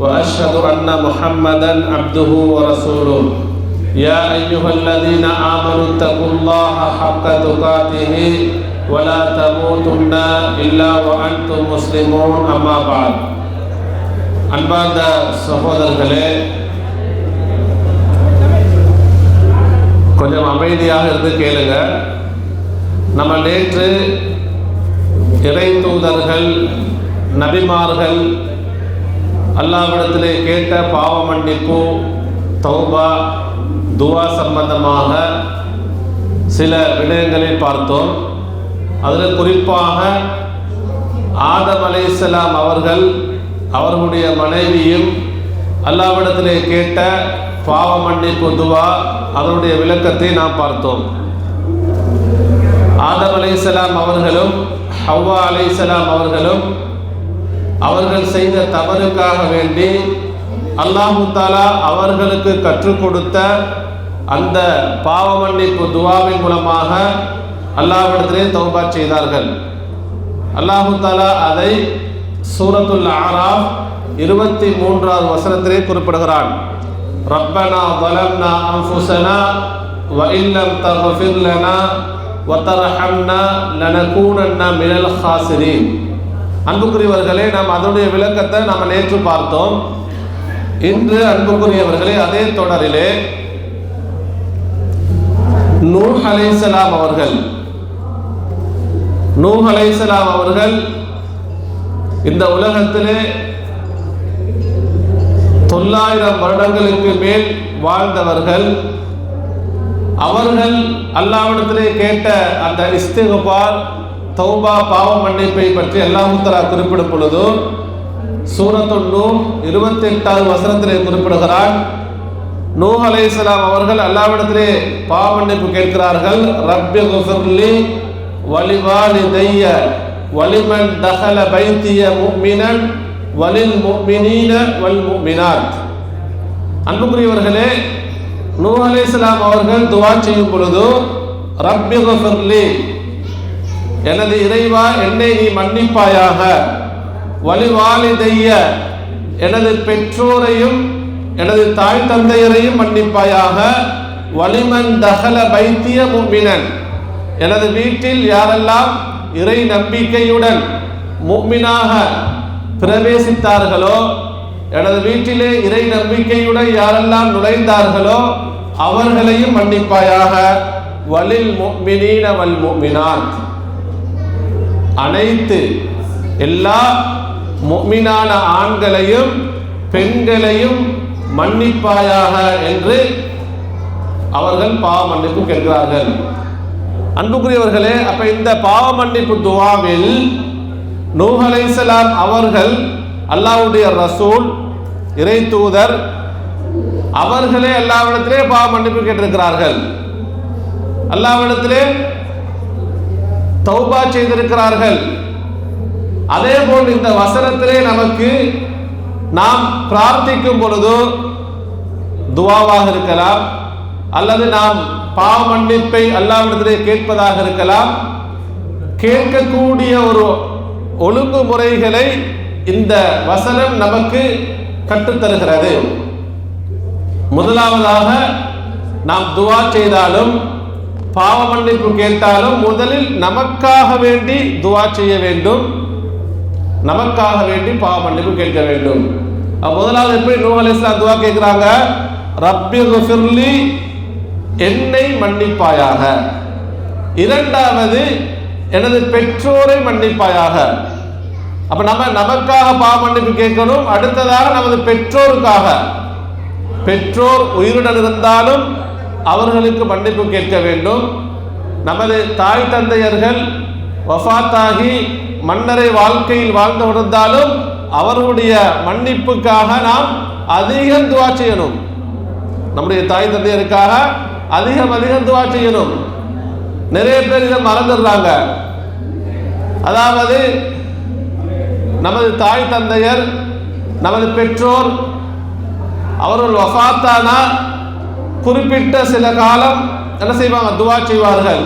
وأشهد أن محمدا عبده ورسوله يا أيها الذين آمنوا اتقوا الله حق تقاته ولا تموتن إلا وأنتم مسلمون أما بعد அன்பார்ந்த சகோதரர்களே கொஞ்சம் அமைதியாக இருந்து கேளுங்க நம்ம நேற்று இறை தூதர்கள் நபிமார்கள் அல்லாவிடத்திலே கேட்ட பாவ மன்னிப்பு தௌபா துவா சம்பந்தமாக சில விடயங்களை பார்த்தோம். அதில் குறிப்பாக ஆதம் அலைஹிஸ்ஸலாம் அவர்கள் அவர்களுடைய மனைவியும் அல்லாவிடத்திலே கேட்ட பாவ மன்னிப்பு துவா அதனுடைய விளக்கத்தை நாம் பார்த்தோம். ஆதம் அலைஹிஸ்ஸலாம் அவர்களும் ஹவ்வா அலைஹிஸ்ஸலாம் அவர்களும் அவர்கள் செய்த தவறுக்காக வேண்டி அல்லாஹு தாலா அவர்களுக்கு கற்றுக் கொடுத்த அந்த பாவ மன்னிப்பு துவாவின் மூலமாக அல்லாஹிடத்திலே தௌபா செய்தார்கள். அல்லாஹு தாலா அதை சூரத்துல் ஆராஃப் இருபத்தி மூன்றாவது வசனத்திலே குறிப்பிடுகிறான். ரப்பனா வலம்னா அன்ஃபுஸனா வ இல்லம் லனா வ தர்ஹம்னா லனகூனன்ன மினல் ஹாசிரீன் அன்புக்குரியவர்களே நாம் அதனுடைய விளக்கத்தை நாம் நேற்று பார்த்தோம். இன்று அன்புக்குரியவர்களே அதே தொடரிலே நூஹ் அலைசலாம் அவர்கள் நூஹ் அலைசலாம் அவர்கள் இந்த உலகத்திலே தொள்ளாயிரம் வருடங்களுக்கு மேல் வாழ்ந்தவர்கள். அவர்கள் அல்லாவிடத்திலே கேட்ட அந்த இஸ்திகுபார் தௌபா பாவ மன்னிப்பை பற்றி அல்லாஹுத்தலா குறிப்பிடும் பொழுது சூரத்து இருபத்தி எட்டாவது வசனத்திலே குறிப்பிடுகிறான் நூஹ் அலைஹிஸ்ஸலாம் அவர்கள் அல்லாவிடத்திலே பாவ மன்னிப்பு கேட்கிறார்கள் ரப்பி குஃபிர்லி வலிவாலிதைய வலிமன் தகல பைத்திய மூமினன் வலில் முஃமினீன வல் முஃமினாத். அன்புக்குரியவர்களே நூ அலைசலாம் அவர்கள் துவா செய்யும் பொழுது ரப்பி குஃபர்லி எனது இறைவா என்னை நீ மன்னிப்பாயாக. வழிவாலிதைய எனது பெற்றோரையும் எனது தாய் தந்தையரையும் மன்னிப்பாயாக. வலிமன் தகல பைத்திய முக்மினன் எனது வீட்டில் யாரெல்லாம் இறை நம்பிக்கையுடன் முக்மினாக பிரவேசித்தார்களோ எனது வீட்டிலே இறை நம்பிக்கையுடன் யாரெல்லாம் நுழைந்தார்களோ அவர்களையும் மன்னிப்பாயாக. வலில் முக்மினீன வல் முக்மினாத் அனைத்து எல்லா மொமினான ஆண்களையும் பெண்களையும் மன்னிப்பாயாக என்று அவர்கள் பாவ மன்னிப்பு கேட்கிறார்கள். அன்புக்குரியவர்களே அப்ப இந்த பாவ மன்னிப்பு துவாவில் நூஹ் அவர்கள் அல்லாவுடைய ரசூல் இறை தூதர் அவர்களே அல்லாவிடத்திலே பாவ மன்னிப்பு கேட்டிருக்கிறார்கள். அல்லாவிடத்திலே தௌபா செய்திருக்கிறார்கள். அதே போல் இந்த வசனத்திலே நமக்கு நாம் பிரார்த்திக்கும் பொழுது துவாவாக இருக்கலாம் அல்லது நாம் பாவ மன்னிப்பை அல்லாவிடத்திலே கேட்பதாக இருக்கலாம். கேட்கக்கூடிய ஒரு ஒழுங்குமுறைகளை இந்த வசனம் நமக்கு கற்றுத்தருகிறது. முதலாவதாக நாம் துவா செய்தாலும் பாவ மன்னிப்பு கேட்டாலும் முதலில் நமக்காக வேண்டி துவா செய்ய வேண்டும். நமக்காக வேண்டி பாவ மன்னிப்பு கேட்க வேண்டும். முதலாவது எப்படி நூ அலிஸ்லாம் துவா கேட்குறாங்க? ரப்பி குஃபிர்லி என்னை மன்னிப்பாயாக. இரண்டாவது எனது பெற்றோரை மன்னிப்பாயாக. அப்போ நம்ம நமக்காக பாவ மன்னிப்பு கேட்கணும். அடுத்ததாக நமது பெற்றோருக்காக. பெற்றோர் உயிருடன் இருந்தாலும் அவர்களுக்கு மன்னிப்பு கேட்க வேண்டும். நமது தாய் தந்தையர்கள் வஃபாத்தாகி மன்னரை வாழ்க்கையில் வாழ்ந்து கொண்டிருந்தாலும் அவர்களுடைய மன்னிப்புக்காக நாம் அதிகம் துவா செய்யணும். நம்முடைய தாய் தந்தையருக்காக அதிகம் அதிகம் துவா செய்யணும். நிறைய பேர் இதை மறந்துடுறாங்க. அதாவது நமது தாய் தந்தையர் நமது பெற்றோர் அவர்கள் வஃத்தானா குறிப்பிட்ட சில காலம் என்ன செய்வாங்க? துவா செய்வார்கள்.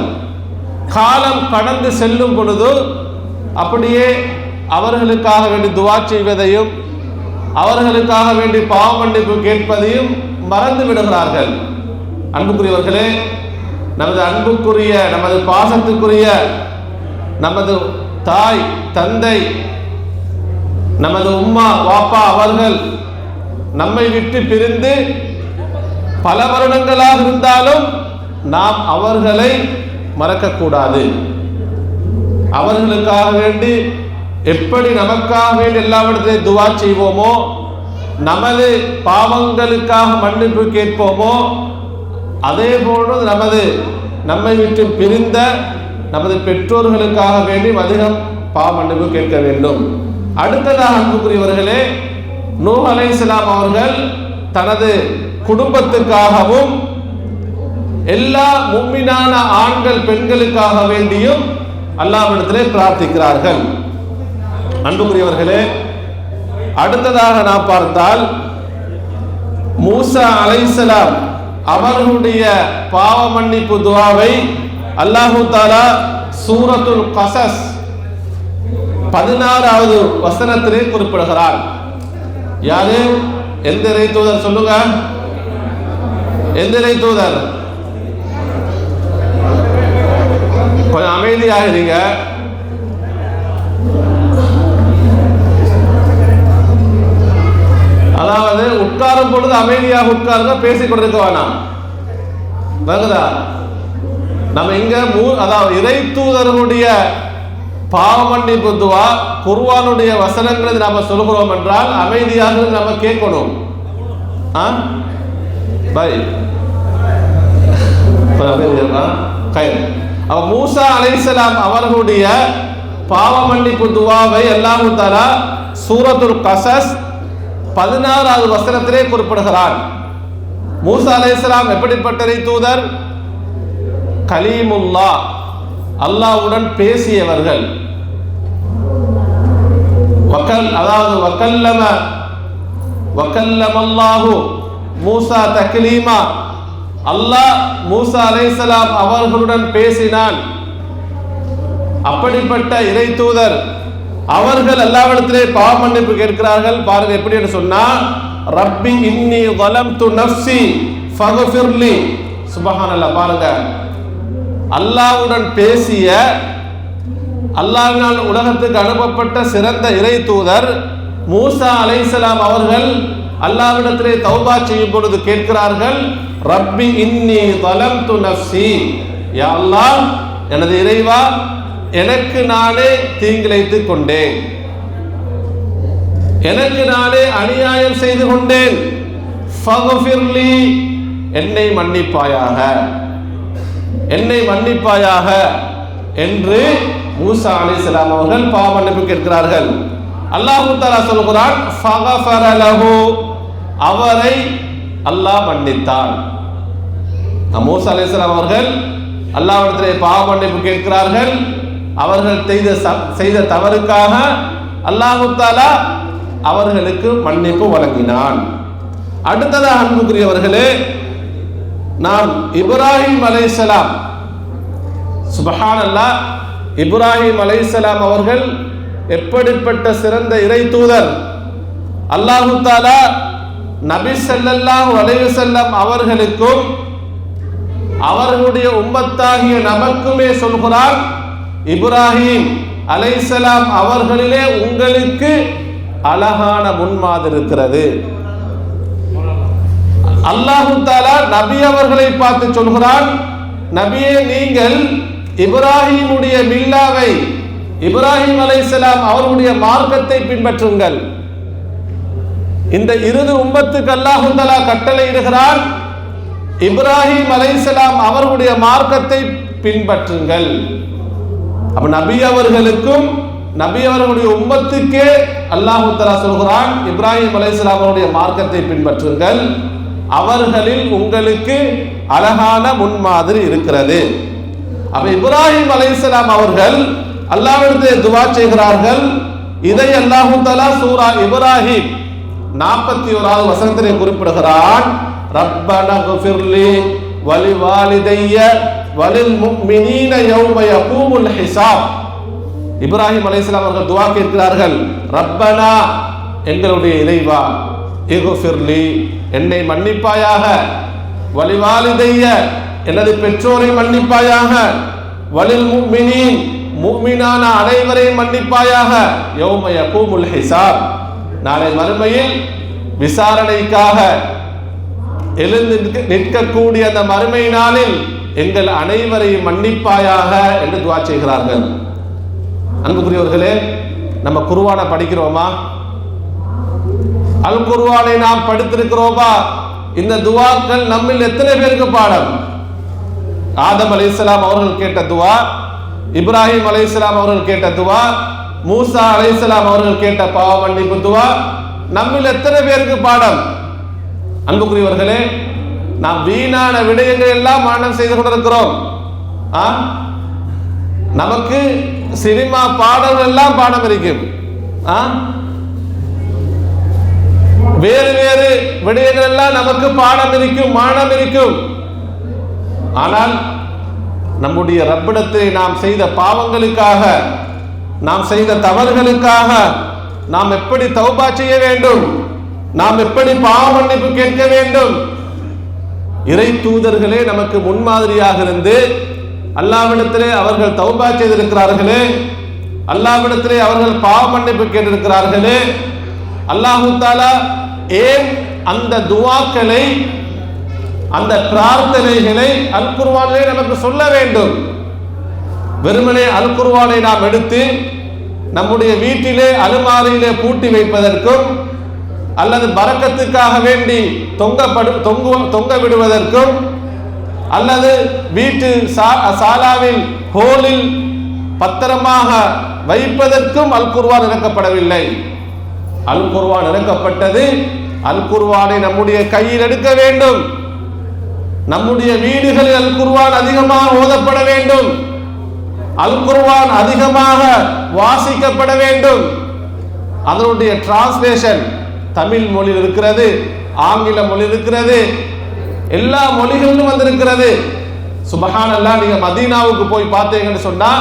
காலம் கடந்து செல்லும் பொழுது அப்படியே அவர்களுக்காக வேண்டி துவா செய்வதையும் அவர்களுக்காக வேண்டி பாவ மன்னிப்பு கேட்பதையும் மறந்து விடுகிறார்கள். அன்புக்குரியவர்களே நமது அன்புக்குரிய நமது பாசத்துக்குரிய நமது தாய் தந்தை நமது உம்மா வாப்பா அவர்கள் நம்மை விட்டு பிரிந்து பல வருடங்களாக இருந்தாலும் நாம் அவர்களை மறக்கக்கூடாது. அவர்களுக்காக வேண்டி எப்படி நமக்காக வேண்டி எல்லாவற்றையும் துவா செய்வோமோ நமது பாவங்களுக்காக மன்னிப்பு கேட்போமோ அதே போன்று நமது நம்மை விட்டு பிரிந்த நமது பெற்றோர்களுக்காக வேண்டி அதிகம் பாவ மன்னிப்பு கேட்க வேண்டும். அடுத்ததாக அன்புக்குரியவர்களே நூ அலைஹிஸ்ஸலாம் அவர்கள் தனது குடும்பத்துக்காகவும் எல்லா மும்மினான ஆண்கள் பெண்களுக்காக வேண்டியும் அல்லாவிடத்திலே பிரார்த்திக்கிறார்கள். அன்புக்குரியவர்களே அடுத்ததாக நாம் பார்த்தால் மூசா அலைசலாம் அவர்களுடைய பாவ மன்னிப்பு துவாவை அல்லாஹு தாலா சூரத்துல் கசஸ் பதினாறாவது வசனத்திலே குறிப்பிடுகிறார். யாரு? எந்த இறை தூதர் சொல்லுங்க? எந்த தூதர்? கொஞ்சம் அமைதியாகிறீங்க அதாவது உட்காரும் பொழுது அமைதியாக உட்காருங்க பேசிக் கொண்டிருக்க வேணாம். வருதா? நம்ம இங்க மூ- அதாவது இறை தூதர்களுடைய பாவ மன்னிப்பு துவா குர்வானுடைய வசனங்களை நாம சொல்கிறோம் என்றால் அமைதியாக நம்ம கேட்கணும். ஆ? பை அவ மூசா அலைசலாம் அவர்களுடைய பாவ மன்னிப்பு துவாவை அல்லாஹு தஆலா சூரத்துல் கசஸ் பதினாறாவது வசனத்திலே குறிப்பிடுகிறான். மூசா அலைசலாம் எப்படிப்பட்ட தூதர்? கலீமுல்லா. அல்லாஹ்வுடன் பேசியவர்கள். வக்கல் அதாவது வக்கல்லம வக்கல்லமல்லாஹு. மூசா தக்லீமா. அல்லாஹ் மூசா அலைசலாம் அவர்களுடன் பேசினான். அப்படிப்பட்ட இறை தூதர் அவர்கள் எல்லாவிடத்திலே பாவ மன்னிப்பு கேட்கிறார்கள். பாருங்க எப்படி என்று சொன்னா ரப்பி இன்னி வலம்து நஃப்சி ஃபகஃபிர்லி சுபஹானல்லாஹ் பாருங்க. அல்லாஹ்வுடன் பேசிய அல்லாஹ்வினால் உலகத்துக்கு அனுப்பப்பட்ட சிறந்த இறை தூதர் மூசா அலைஹிஸ்ஸலாம் அவர்கள் அல்லாவிடத்திலே தௌபா செய்யும் பொழுது கேட்கிறார்கள் ரப்பி இன்னி வலம்து நஃப்சி யா அல்லாஹ் எனது இறைவா எனக்கு நானே தீங்கிழைத்துக் கொண்டேன். எனக்கு நானே அநியாயம் செய்து கொண்டேன். ஃபகுஃபிர்லி என்னை மன்னிப்பாயாக. என்னை மன்னிப்பாயாக என்று மூசா அலைஹிஸ்ஸலாம் அவர்கள் பாவ மன்னிப்பு கேட்கிறார்கள். அல்லாஹு தாலா சொல்கிறான் ஃபகஃபர அவரை அல்லாஹ் மன்னித்தான். மூசா அலிஸ்லாம் அவர்கள் அல்லாஹ்விடத்திலே பாவ மன்னிப்பு கேட்கிறார்கள். அவர்கள் செய்த ச- செய்த தவறுக்காக அல்லாஹுத்தாலா அவர்களுக்கு மன்னிப்பு வழங்கினான். அடுத்ததாக அன்புக்குரியவர்களே நாம் இப்ராஹிம் சுபஹான் அல்லாஹ் இப்ராஹிம் அலைசலாம் அவர்கள் எப்படிப்பட்ட சிறந்த இறை தூதர்? அல்லாஹு தாலா நபி செல்லல்லாஹ் வலைவு செல்லம் அவர்களுக்கும் அவர்களுடைய உம்மத்தாகிய நமக்குமே சொல்கிறார் இப்ராஹிம் அலைசலாம் அவர்களிலே உங்களுக்கு அழகான முன்மாதிரி இருக்கிறது. அல்லாஹு தாலா நபி அவர்களை பார்த்து சொல்கிறான் நபியே நீங்கள் இப்ராஹிமுடைய மில்லாவை இப்ராஹிம் அலைசலாம் அவர்களுடைய மார்க்கத்தை பின்பற்றுங்கள். இந்த இறுதி உம்பத்துக்கு அல்லாஹு கட்டளை கட்டளையிடுகிறான் இப்ராஹிம் அலைசலாம் அவர்களுடைய மார்க்கத்தை பின்பற்றுங்கள். அப்ப நபி அவர்களுக்கும் நபி அவர்களுடைய உம்மத்துக்கே அல்லாஹு சொல்கிறான் இப்ராஹிம் அலைசலாம் அவருடைய மார்க்கத்தை பின்பற்றுங்கள். அவர்களில் உங்களுக்கு அழகான முன்மாதிரி இருக்கிறது. அப்ப இப்ராஹிம் அலைசலாம் அவர்கள் அல்லாஹ்விடத்தில் துவா செய்கிறார்கள் இதை அல்லாஹு தலா சூரா இப்ராஹிம் நாற்பத்தி ஓராவது வசனத்திலே குறிப்பிடுகிறான் ரப்பன குஃபிர்லி வலி வாலிதைய வலில் முக்மினீன யௌம யகூமுல் ஹிசாப். இப்ராஹிம் அலைஹிஸ்ஸலாம் அவர்கள் துவா கேட்கிறார்கள் ரப்பனா எங்களுடைய இறைவா இகுஃபிர்லி என்னை மன்னிப்பாயாக வலிவாலிதைய எனது பெற்றோரை மன்னிப்பாயாக வலில் முக்மினீன் முக்மினான அனைவரையும் மன்னிப்பாயாக யௌம யகூமுல் ஹிசாப். நாளை மறுமையில் விசாரணைக்காக எழுந்து நிற்க- நிற்கக்கூடிய அந்த மறுமை நாளில் எங்கள் அனைவரையும் மன்னிப்பாயாக என்று துவா செய்கிறார்கள். அன்புக்குரியவர்களே நம்ம குருவானை படிக்கிறோமா? அல் குருவானை நாம் படித்திருக்கிறோமா? இந்த துவாக்கள் நம்மில் எத்தனை பேருக்கு பாடம்? ஆதம் அலைஹிஸ்ஸலாம் அவர்கள் கேட்ட துவா இப்ராஹிம் அலைஹிஸ்ஸலாம் அவர்கள் கேட்ட துவா மூசா அலைசலாம் அவர்கள் கேட்ட பாவ மன்னிப்பு துவா. நம்மில் எத்தனை பேருக்கு பாடம்? அன்புக்குரியவர்களே நாம் வீணான விடயங்கள் எல்லாம் மரணம் செய்து கொண்டிருக்கிறோம். ஆ? நமக்கு சினிமா பாடல்கள் எல்லாம் பாடம் இருக்கும் ஆ? வேறு வேறு விடயங்கள் எல்லாம் நமக்கு பாடம் இருக்கும் மானம் இருக்கும் ஆனால் நம்முடைய ரப்பிடத்தை நாம் செய்த பாவங்களுக்காக நாம் செய்த தவறுகளுக்காக நாம் எப்படி தௌபா செய்ய வேண்டும்? நாம் எப்படி பாவ மன்னிப்பு கேட்க வேண்டும்? இறை தூதர்களே நமக்கு முன்மாதிரியாக இருந்து அல்லாவிடத்திலே அவர்கள் தௌபா செய்திருக்கிறார்களே அல்லாவிடத்திலே அவர்கள் பாவ மன்னிப்பு கேட்டிருக்கிறார்களே அல்லாஹு தாலா ஏன் அந்த துவாக்களை அந்த பிரார்த்தனைகளை அல் நமக்கு சொல்ல வேண்டும்? வெறுமனே அல் நாம் எடுத்து நம்முடைய வீட்டிலே அலுமாரியிலே பூட்டி வைப்பதற்கும் அல்லது பறக்கத்துக்காக வேண்டி தொங்கப்படு தொங்கு தொங்க விடுவதற்கும் அல்லது வீட்டு சா- சாலாவில் ஹோலில் பத்திரமாக வைப்பதற்கும் அல் குர்ஆன் இறக்கப்படவில்லை. அல் இறக்கப்பட்டது அல்குர்வானை நம்முடைய கையில் எடுக்க வேண்டும். நம்முடைய வீடுகளில் அல் அதிகமாக ஓதப்பட வேண்டும். அல் குர்வான் அதிகமாக வாசிக்கப்பட வேண்டும். அதனுடைய டிரான்ஸ்லேஷன் தமிழ் மொழியில் இருக்கிறது ஆங்கில மொழி இருக்கிறது எல்லா மொழிகளிலும் வந்திருக்கிறது. சுபஹானல்லாஹ் நீங்க மதீனாவுக்கு போய் பார்த்தீங்கன்னு சொன்னா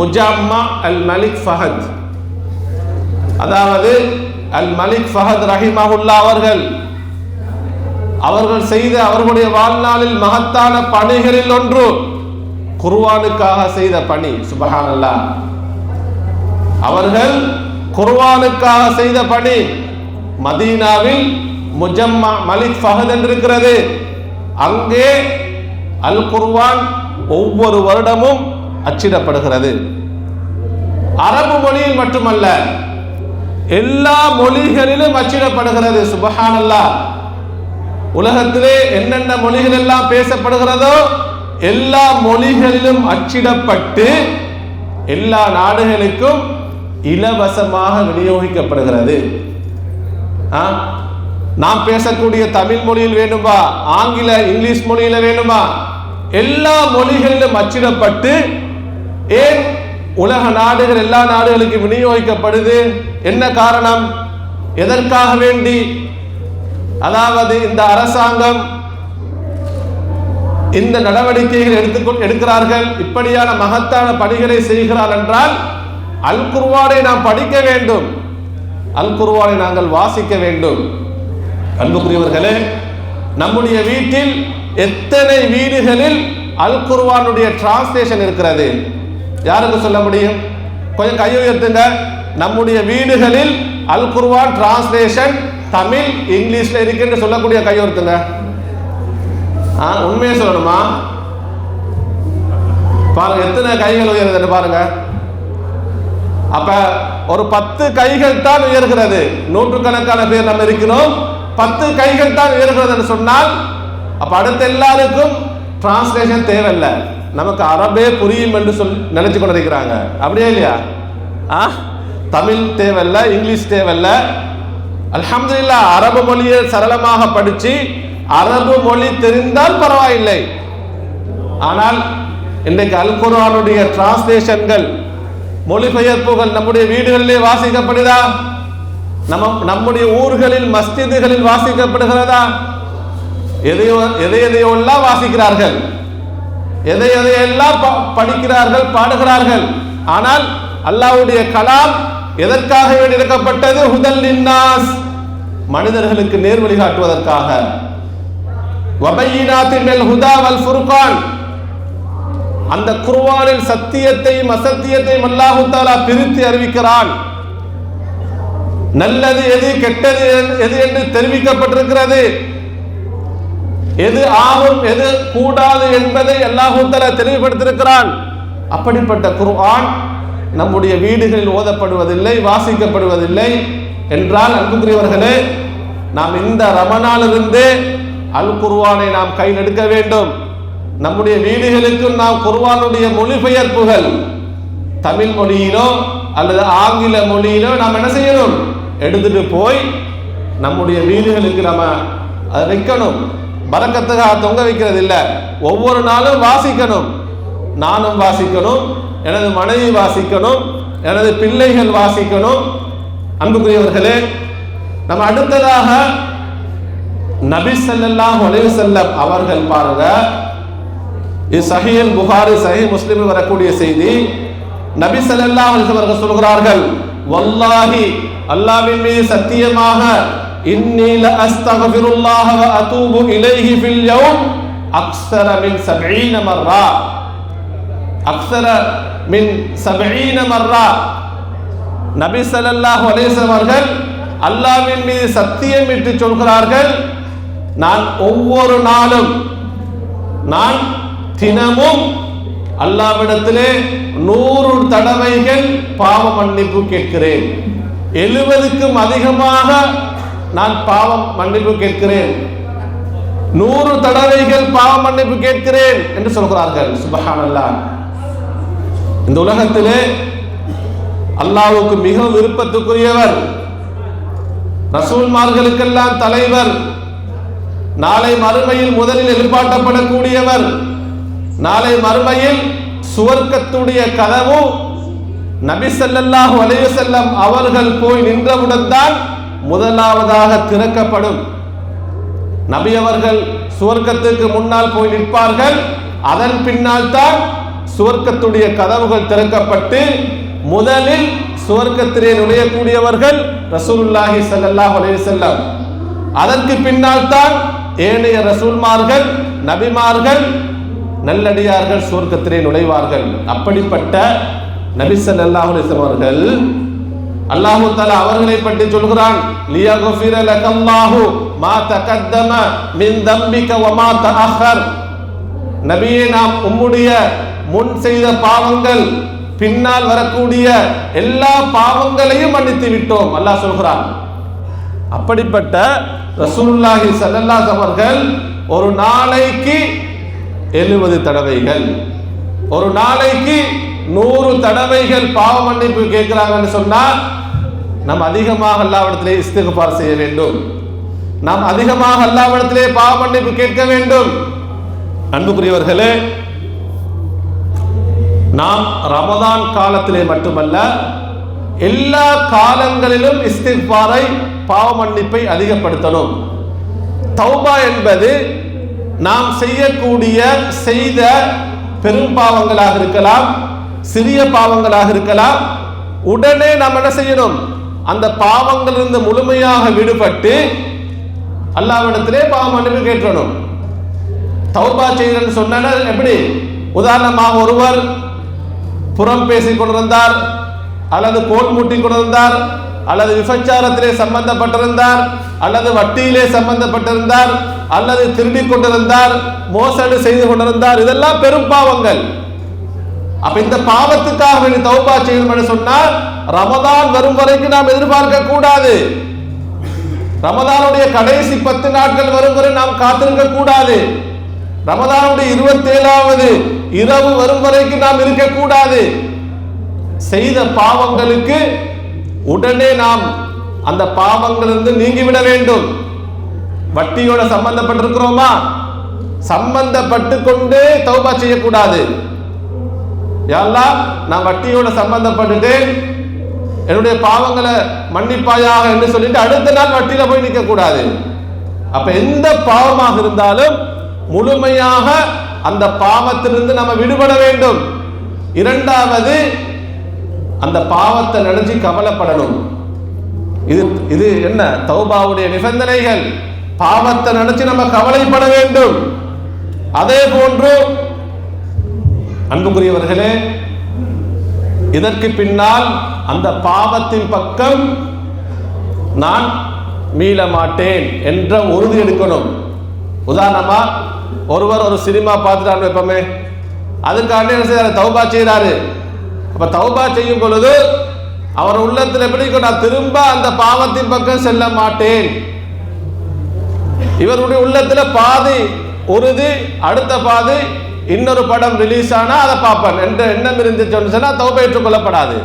முஜாம்மா அல் மலிக் ஃபஹத். அதாவது அல் மலிக் ஃபஹத் ரஹிமஹுல்லா அவர்கள் அவர்கள் செய்த அவர்களுடைய வாழ்நாளில் மகத்தான பணிகளில் ஒன்று. குர்வானுக்காக செய்த பணி சுபஹானல்லாஹ் அவர்கள் குர்வானுக்காக செய்த பணி. மதீனாவில் முஜம்மா மலிக் ஃபஹத் என்று இருக்கிறது அங்கே அல் குர்வான் ஒவ்வொரு வருடமும் அச்சிடப்படுகிறது. அரபு மொழியில் மட்டுமல்ல எல்லா மொழிகளிலும் அச்சிடப்படுகிறது சுபஹானல்லா. உலகத்திலே என்னென்ன மொழிகள் எல்லாம் பேசப்படுகிறதோ எல்லா மொழிகளிலும் அச்சிடப்பட்டு எல்லா நாடுகளுக்கும் இலவசமாக விநியோகிக்கப்படுகிறது. ஆ? நாம் பேசக்கூடிய தமிழ் மொழியில் வேணுமா ஆங்கில இங்கிலீஷ் மொழியில வேணுமா எல்லா மொழிகளிலும் அச்சிடப்பட்டு ஏன் உலக நாடுகள் எல்லா நாடுகளுக்கும் விநியோகிக்கப்படுது? என்ன காரணம்? எதற்காக வேண்டி? அதாவது இந்த அரசாங்கம் இந்த நடவடிக்கைகள் எடுத்துக்கொண்டு எடுக்கிறார்கள். இப்படியான மகத்தான பணிகளை செய்கிறார் என்றால் அல் குர்ஆனை நாம் படிக்க வேண்டும். அல் குர்ஆனை நாங்கள் வாசிக்க வேண்டும். அன்புக்குரியவர்களே நம்முடைய வீட்டில் எத்தனை வீடுகளில் அல் குர்ஆனுடைய டிரான்ஸ்லேஷன் இருக்கிறது? யாருக்கு சொல்ல முடியும்? கொஞ்சம் கை உயர்த்துங்க. நம்முடைய வீடுகளில் அல் குர்ஆன் டிரான்ஸ்லேஷன் தமிழ் இங்கிலீஷ்ல இருக்குன்னு சொல்லக்கூடிய கை உயர்த்துங்க. ஆ, உண்மையை சொல்லணுமா? பாருங்க எத்தனை கைகள் உயர்ந்தது பாருங்க. அப்ப ஒரு பத்து கைகள் தான் உயர்கிறது. நூற்றுக்கணக்கான பேர் நம்ம இருக்கிறோம். பத்து கைகள் தான் உயர்கிறது சொன்னால் அப்ப அடுத்த எல்லாருக்கும் டிரான்ஸ்லேஷன் தேவையில்லை. நமக்கு அரபே புரியும் என்று சொல்லி நினைச்சு கொண்டிருக்கிறாங்க. அப்படியே இல்லையா? ஆ தமிழ் தேவையில்ல இங்கிலீஷ் தேவையில்ல. அலமதுல்லா அரபு மொழியை சரளமாக படிச்சு அரபு மொழி தெரிந்தால் பரவாயில்லை. ஆனால் இன்றைக்கு அல் குரானுடைய டிரான்ஸ்லேஷன்கள் மொழிபெயர்ப்புகள் நம்முடைய வீடுகளிலே வாசிக்கப்படுதா? நம்ம நம்முடைய ஊர்களில் மஸ்ஜிதுகளில் வாசிக்கப்படுகிறதா? எதையோ எதை எதையோ எல்லாம் வாசிக்கிறார்கள்? எதை எதையெல்லாம் ப- படிக்கிறார்கள் பாடுகிறார்கள்? ஆனால் அல்லாவுடைய கலாம் எதற்காக எடுக்கப்பட்டது ஹுதல் நின்னாஸ் மனிதர்களுக்கு நேர் வழிகாட்டுவதற்காக வபையினாத்தின் மேல் ஹுதா வல் ஃபுர்கான் அந்த குர்வானில் சத்தியத்தையும் அசத்தியத்தையும் அல்லாஹு தாலா பிரித்து அறிவிக்கிறான். நல்லது எது கெட்டது எது என்று தெரிவிக்கப்பட்டிருக்கிறது. எது ஆகும் எது கூடாது என்பதை அல்லாஹு தஆலா அப்படிப்பட்ட குர்ஆன் நம்முடைய வீடுகளில் ஓதப்படுவதில்லை வாசிக்கப்படுவதில்லை. என்றால் அன்புக்குரியவர்களே நாம் இந்த ரமணாலிருந்து அல் குர்வானை நாம் கையில் எடுக்க வேண்டும். நம்முடைய வீடுகளுக்கும் நாம் குர்வானுடைய மொழிபெயர்ப்புகள் தமிழ் மொழியிலோ அல்லது ஆங்கில மொழியிலோ நாம் என்ன செய்யணும்? எடுத்துட்டு போய் நம்முடைய வீடுகளுக்கு நம்ம அதை வைக்கணும். பறக்கத்துக்காக தொங்க வைக்கிறது இல்லை ஒவ்வொரு நாளும் வாசிக்கணும். நானும் வாசிக்கணும் எனது மனைவி வாசிக்கணும் எனது பிள்ளைகள் வாசிக்கணும். அன்புக்குரியவர்களே நம்ம அடுத்ததாக நபி ஸல்லல்லாஹு அலைஹி வஸல்லம் அவர்கள் பாருங்க. இது சஹீல் புகாரி சஹி முஸ்லிமில் வரக்கூடிய செய்தி. நபி ஸல்லல்லாஹு அவர்கள் சொல்கிறார்கள் வல்லாஹி அல்லாவின் மீது சத்தியமாக இன்னில ல வ அதூபு இலைஹி ஃபில் யௌம் அக்ஸர மின் 70 மர்ரா. அக்ஸர மின் 70 மர்ரா. நபி ஸல்லல்லாஹு அலைஹி வஸல்லம் அவர்கள் அல்லாஹ்வின் மீது சத்தியமிட்டு சொல்கிறார்கள் நான் ஒவ்வொரு நாளும் நான் தினமும் அல்லாவிடத்திலே நூறு தடவைகள் பாவ மன்னிப்பு கேட்கிறேன். எழுபதுக்கும் அதிகமாக நான் பாவம் மன்னிப்பு கேட்கிறேன். நூறு தடவைகள் பாவ மன்னிப்பு கேட்கிறேன் என்று சொல்கிறார்கள். சுபஹானல்லாஹ் இந்த உலகத்திலே அல்லாவுக்கு மிகவும் விருப்பத்துக்குரியவர். ரசூல்மார்களுக்கெல்லாம் தலைவர். நாளை மறுமையில் முதலில் எதிர்பார்க்கப்படக்கூடியவர். நாளை மறுமையில் சுவர்க்கத்துடைய கதவு நபி செல்லல்லாஹ் அலைஹி செல்லம் அவர்கள் போய் நின்றவுடன் தான் முதலாவதாக திறக்கப்படும். நபி அவர்கள் சுவர்க்கத்துக்கு முன்னால் போய் நிற்பார்கள். அதன் பின்னால் தான் சுவர்க்கத்துடைய கதவுகள் திறக்கப்பட்டு முதலில் சுவர்க்கத்திலே நுழையக்கூடியவர்கள் ரசூலுல்லாஹி சல்லாஹ் அலைய செல்லம் அதற்கு பின்னால் தான் ஏனைய ரசூல்மார்கள் நபிமார்கள் நல்லடியார்கள் சுவர்க்கத்திலே நுழைவார்கள். அப்படிப்பட்ட நபிசல் அல்லாஹ் அவர்கள் அல்லாஹு தலா அவர்களை பற்றி சொல்கிறான். லியக்ஃபிர லகல்லாஹு மா தகத்தம மின் தம்பிக வ மா தஅخر நபியே நாம் உம்முடைய முன் செய்த பாவங்கள் பின்னால் வரக்கூடிய எல்லா பாவங்களையும் மன்னித்து விட்டோம் அல்லாஹ் சொல்கிறான். அப்படிப்பட்ட ரசூல்லாஹி ஸல்லல்லாஹு அவர்கள் ஒரு நாளைக்கு எழுபது தடவைகள். ஒரு நாளைக்கு நூறு தடவைகள் பாவ மன்னிப்பு கேட்கிறாங்கன்னு சொன்னால் நாம் அதிகமாக அல்லாவிடத்திலே இஸ்திகபார் செய்ய வேண்டும். நாம் அதிகமாக அல்லாவிடத்திலே பாவ மன்னிப்பு கேட்க வேண்டும். அன்புக்குரியவர்களே நாம் ரமதான் காலத்திலே மட்டுமல்ல எல்லா காலங்களிலும் இஸ்திக்பாரை பாவ மன்னிப்பை அதிகப்படுத்தணும். தௌபா என்பது நாம் செய்யக்கூடிய செய்த பெரும் பாவங்களாக இருக்கலாம் சிறிய பாவங்களாக இருக்கலாம். உடனே நாம் என்ன செய்யணும்? அந்த பாவங்களிலிருந்து முழுமையாக விடுபட்டு அல்லாவிடத்திலே பாவ மன்னிப்பு கேட்கணும். தௌபா செய்கிறேன்னு சொன்னா எப்படி? உதாரணமாக ஒருவர் புறம் பேசிக் கொண்டிருந்தார் அல்லது கோல் மூட்டி கொண்டிருந்தார் அல்லது விபச்சாரத்திலே சம்பந்தப்பட்டிருந்தார் அல்லது வட்டியிலே சம்பந்தப்பட்டிருந்தார் அல்லது திருடி கொண்டிருந்தார் மோசடி செய்து கொண்டிருந்தார் இதெல்லாம் பெரும் பாவங்கள். அப்ப இந்த பாவத்துக்காக வேண்டி தௌபா செய்யணும் சொன்னால் ரமதான் வரும் வரைக்கும் நாம் எதிர்பார்க்க கூடாது. ரமதானுடைய கடைசி பத்து நாட்கள் வரும் வரை நாம் காத்திருக்க கூடாது. ரமதானுடைய இருபத்தி ஏழாவது இரவு வரும் வரைக்கும் நாம் இருக்கக்கூடாது செய்த பாவங்களுக்கு உடனே நாம் அந்த பாவங்களிலிருந்து நீங்கிவிட வேண்டும். வட்டியோட சம்பந்தப்பட்டிருக்கிறோமா? சம்பந்தப்பட்டு கொண்டு தௌபா செய்யக்கூடாது. யாரெல்லாம் நான் வட்டியோட சம்பந்தப்பட்டுட்டேன். என்னுடைய பாவங்களை மன்னிப்பாயாக என்று சொல்லிட்டு அடுத்த நாள் வட்டியில போய் நிற்க கூடாது அப்ப எந்த பாவமாக இருந்தாலும் முழுமையாக அந்த பாவத்திலிருந்து நம்ம விடுபட வேண்டும். இரண்டாவது அந்த பாவத்தை நினைச்சு கவலைப்படணும். இது இது என்ன? தௌபாவுடைய நிபந்தனைகள். பாவத்தை நினைச்சு நம்ம கவலைப்பட வேண்டும். அதே போன்று அன்புக்குரியவர்களே இதற்கு பின்னால் அந்த பாவத்தின் பக்கம் நான் மீள மாட்டேன் என்ற உறுதி எடுக்கணும். உதாரணமா ஒருவர் ஒரு சினிமா பார்த்துட்டான்னு வைப்போமே. அதுக்காண்டி என்ன செய்யறாரு தௌபா செய்கிறாரு அப்ப தௌபா செய்யும் பொழுது அவர் உள்ளத்தில் எப்படி நான் திரும்ப அந்த பாவத்தின் பக்கம் செல்ல மாட்டேன்? இவருடைய உள்ளத்துல பாதி உறுதி அடுத்த பாதி இன்னொரு படம் ரிலீஸ் ஆனா அதை பார்ப்பேன் என்ற எண்ணம் இருந்துச்சுன்னு சொன்னா தௌபை ஏற்றுக்கொள்ளப்படாது.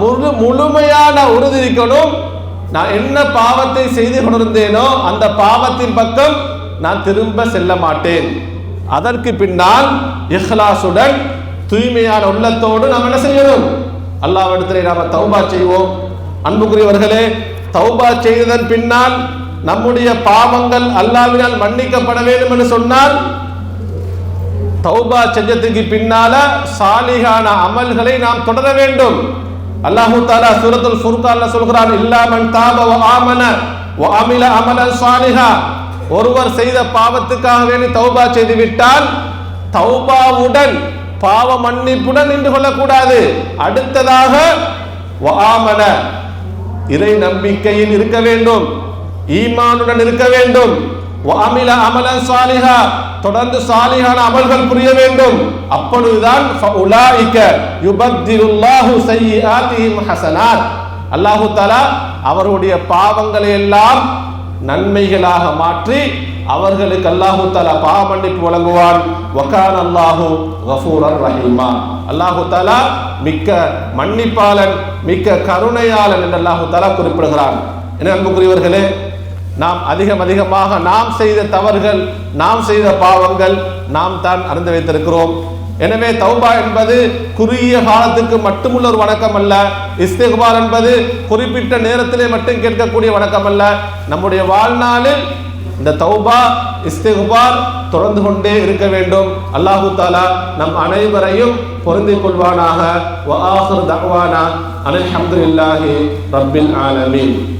முழு முழுமையான உறுதி இருக்கணும். நான் என்ன பாவத்தை செய்து கொண்டிருந்தேனோ அந்த பாவத்தின் பக்கம் நான் திரும்ப செல்ல மாட்டேன். அதற்கு பின்னால் இஹ்லாசுடன் தூய்மையான உள்ளத்தோடு நாம் என்ன செய்யணும்? அல்லாவிடத்திலே நாம தௌபா செய்வோம். அன்புக்குரியவர்களே தௌபா செய்ததன் பின்னால் நம்முடைய பாவங்கள் அல்லாவினால் மன்னிக்கப்பட வேண்டும் என்று சொன்னால் தௌபா செஞ்சதுக்கு பின்னால சாலிகான அமல்களை நாம் தொடர வேண்டும். அல்லாஹு தாலா சூரத்துல் ஃபுர்கான்ல சொல்கிறான் இல்லாமன் தாப வ ஆமன வ அமில அமலன் சாலிஹா. ஒருவர் செய்த பாவத்துக்காக வேண்டி தௌபா செய்து விட்டால் தௌபாவுடன் பாவ மன்னிப்புடன் நின்று கொள்ளக்கூடாது. அடுத்ததாக வாமன இறை நம்பிக்கையில் இருக்க வேண்டும். ஈமானுடன் இருக்க வேண்டும். அமில அமலன் சாலிஹா தொடர்ந்து சாலிஹான அமல்கள் புரிய வேண்டும். அப்பொழுதுதான் ஃபஉலாயிக யுபத்திலுல்லாஹு சய்யிஆத்திஹிம் ஹசனாத். அல்லாஹு தலா அவருடைய பாவங்களை எல்லாம் நன்மைகளாக மாற்றி அவர்களுக்கு அல்லாஹு தாலா பாவ மன்னிப்பு வழங்குவான். வகான அல்லாஹு கஃபூரர் ரஹீமா. அல்லாஹு தாலா மிக்க மன்னிப்பாளன் மிக்க கருணையாளன் என்று அல்லாஹு தாலா குறிப்பிடுகிறான். என அன்புக்குரியவர்களே நாம் அதிகம் அதிகமாக நாம் செய்த தவறுகள் நாம் செய்த பாவங்கள் நாம் தான் அறிந்து வைத்திருக்கிறோம். எனவே தௌபா என்பது குறுகிய காலத்துக்கு மட்டுமுள்ள ஒரு வணக்கம் அல்ல இஸ்திகுபார் என்பது குறிப்பிட்ட நேரத்திலே மட்டும் கேட்கக்கூடிய வணக்கம் அல்ல நம்முடைய வாழ்நாளில் இந்த தௌபா இஸ்திகுபார் தொடர்ந்து கொண்டே இருக்க வேண்டும். அல்லாஹு தாலா நம் அனைவரையும் பொருந்திக் கொள்வானாக. வ ஆஹிர் அனில் ஹம்துலில்லாஹி ரப்பில் ஆலமீன்.